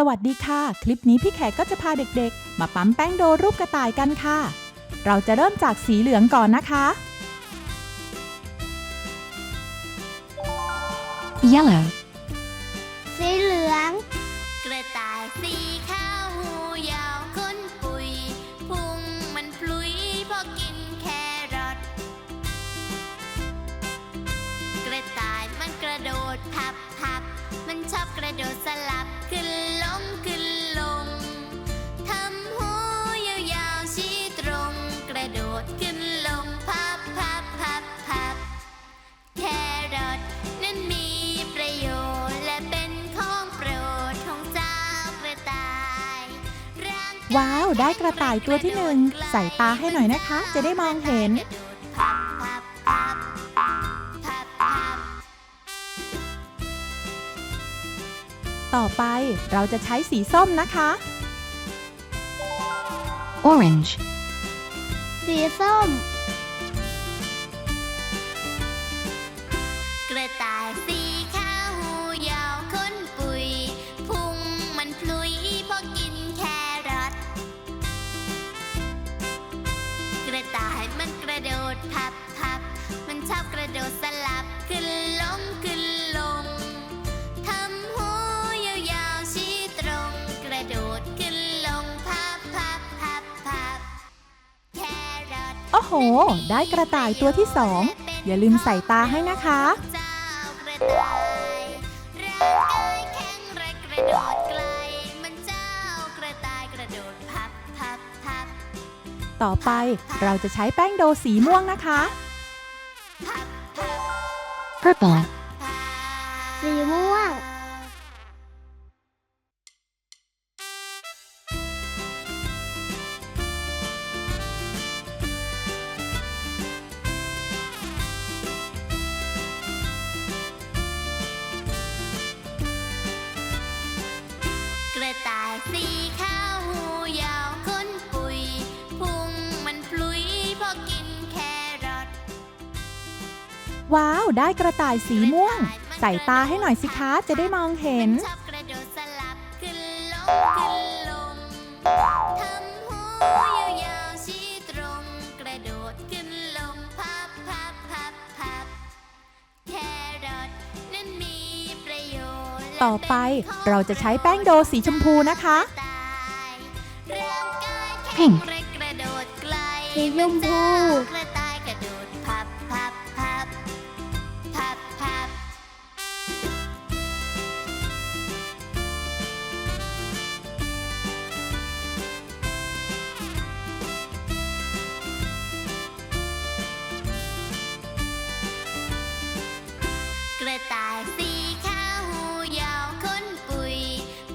สวัสดีค่ะ คลิปนี้พี่แขกก็จะพาเด็กๆ มาปั๊มแป้งโดรูปกระต่ายกันค่ะ เราจะเริ่มจากสีเหลืองก่อนนะคะ yellow, ระโดดขึ้นลงพับพับพับพับแครอทนั้นมีประโยชน์และเป็นของโปรดของเจ้ากระต่ายร่างกยว้าว ได้กระต่ายตัวที่หนึ่งใส่ตาให้หน่อยนะคะ จะได้มองเห็น กระโดดพับพับพับพับพับต่อไปเราจะใช้สีส้มนะคะ orange, สีส้ม กระต่ายสีขาวหูยาวค้นปุย พุงมันพลุยเพราะกินแครอทกระต่ายมันกระโดดพับพับมันชอบกระโดดสลับ โอ้โห ได้กระต่ายตัวที่สอง อย่าลืมใส่ตาให้นะคะ ต่อไปเราจะใช้แป้งโดสีม่วงนะคะ purple ว้าว ได้กระต่ายสีม่วง ใส่ตาให้หน่อยสิคะจะได้มองเห็น ต่อไปเราจะใช้แป้งโดสีชมพูนะคะแข่งสีชมพู ระต่ายสีขาวหูยาวขนปุย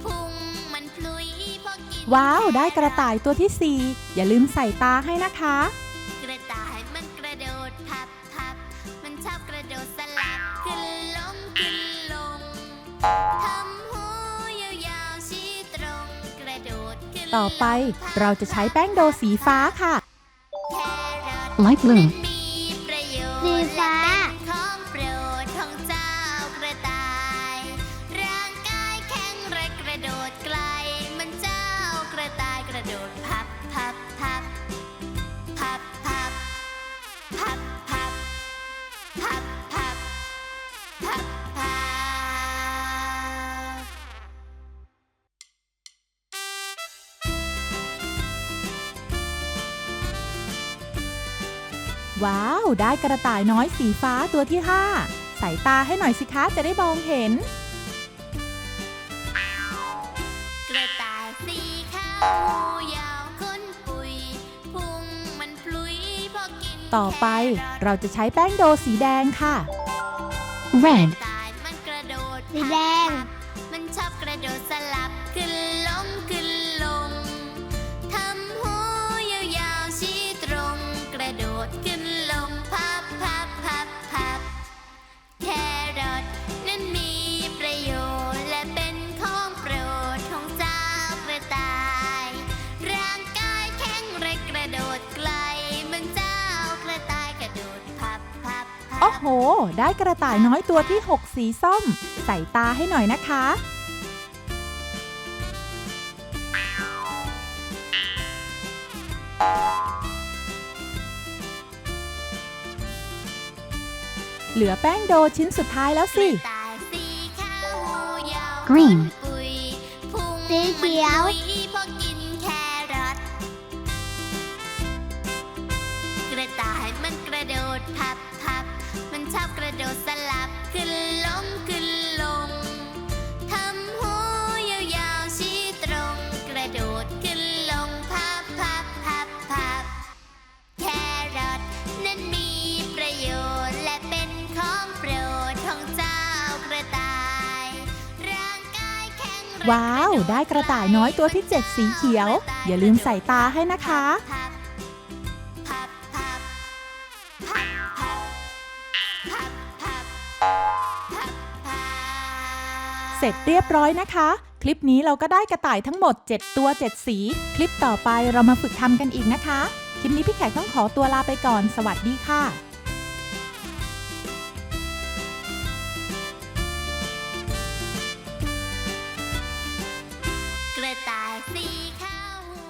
พุงมันพลุยเพราะกินว้าว ได้กระต่ายตัวที่สี่อย่าลืมใส่ตาให้นะคะ กระต่ายมันกระโดดพับพับมันชอบกระโดดสลับขึ้นลงขึ้นลงทำหูยาวๆชี้ตรง กระโดดขึ้นต่อไปลงพับเราจะใช้แป้งโดสีฟ้าค่ะ แครอท light blue, มีประโยชน์สีฟ้า และ พับพับว้าว ได้กระต่ายน้อยสีฟ้าตัวที่ห้าใส่ตาให้หน่อยสิคะจะได้มองเห็น กระต่ายสีขาวหูยาวขนปุยพุงมันพลุยเพราะกินต่อไปแครอทเราจะใช้แป้งโดสีแดงค่ะ red. โห ได้กระต่ายน้อยตัวที่ 6 สีส้ม ใส่ตาให้หน่อยนะคะ เหลือแป้งโดชิ้นสุดท้ายแล้วสิ green สีเขียว ว้าว ได้กระต่ายน้อยตัวที่เจ็ดสีเขียว อย่าลืมใส่ตาให้นะคะ เสร็จเรียบร้อยนะคะ คลิปนี้เราก็ได้กระต่ายทั้งหมด 7 ตัว 7 สี คลิปต่อไปเรามาฝึกทำกันอีกนะคะ คลิปนี้พี่แขกต้องขอตัวลาไปก่อน สวัสดีค่ะ